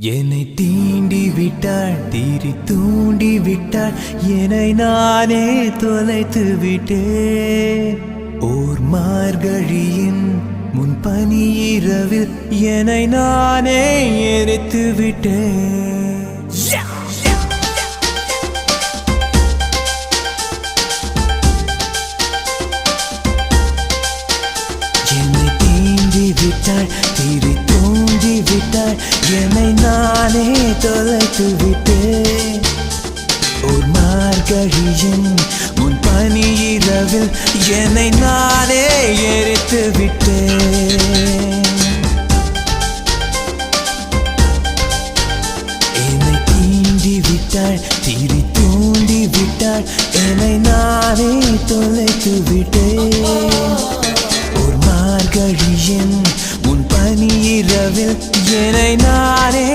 என்னை தீண்டி விட்டாள் தீரி தூண்டி விட்டாள் என்னை நானே தொலைத்து விட்டேன். ஓர் மார்கழியின் முன் பனி இரவில் என்னை நானே எரித்து விட்டேன். என்னை தீண்டி விட்டாள் தீரி என்னை நானே தொலைத்து விட்டேன். ஒரு மார்கழியின் முன் பனி இரவில் என்னை நானே எரித்து விட்டேன். என்னை தீண்டி விட்டாள் திரி தூண்டி விட்டாள் என்னை நானே தொலைத்து விட்டேன். இரவில் என்னை நானே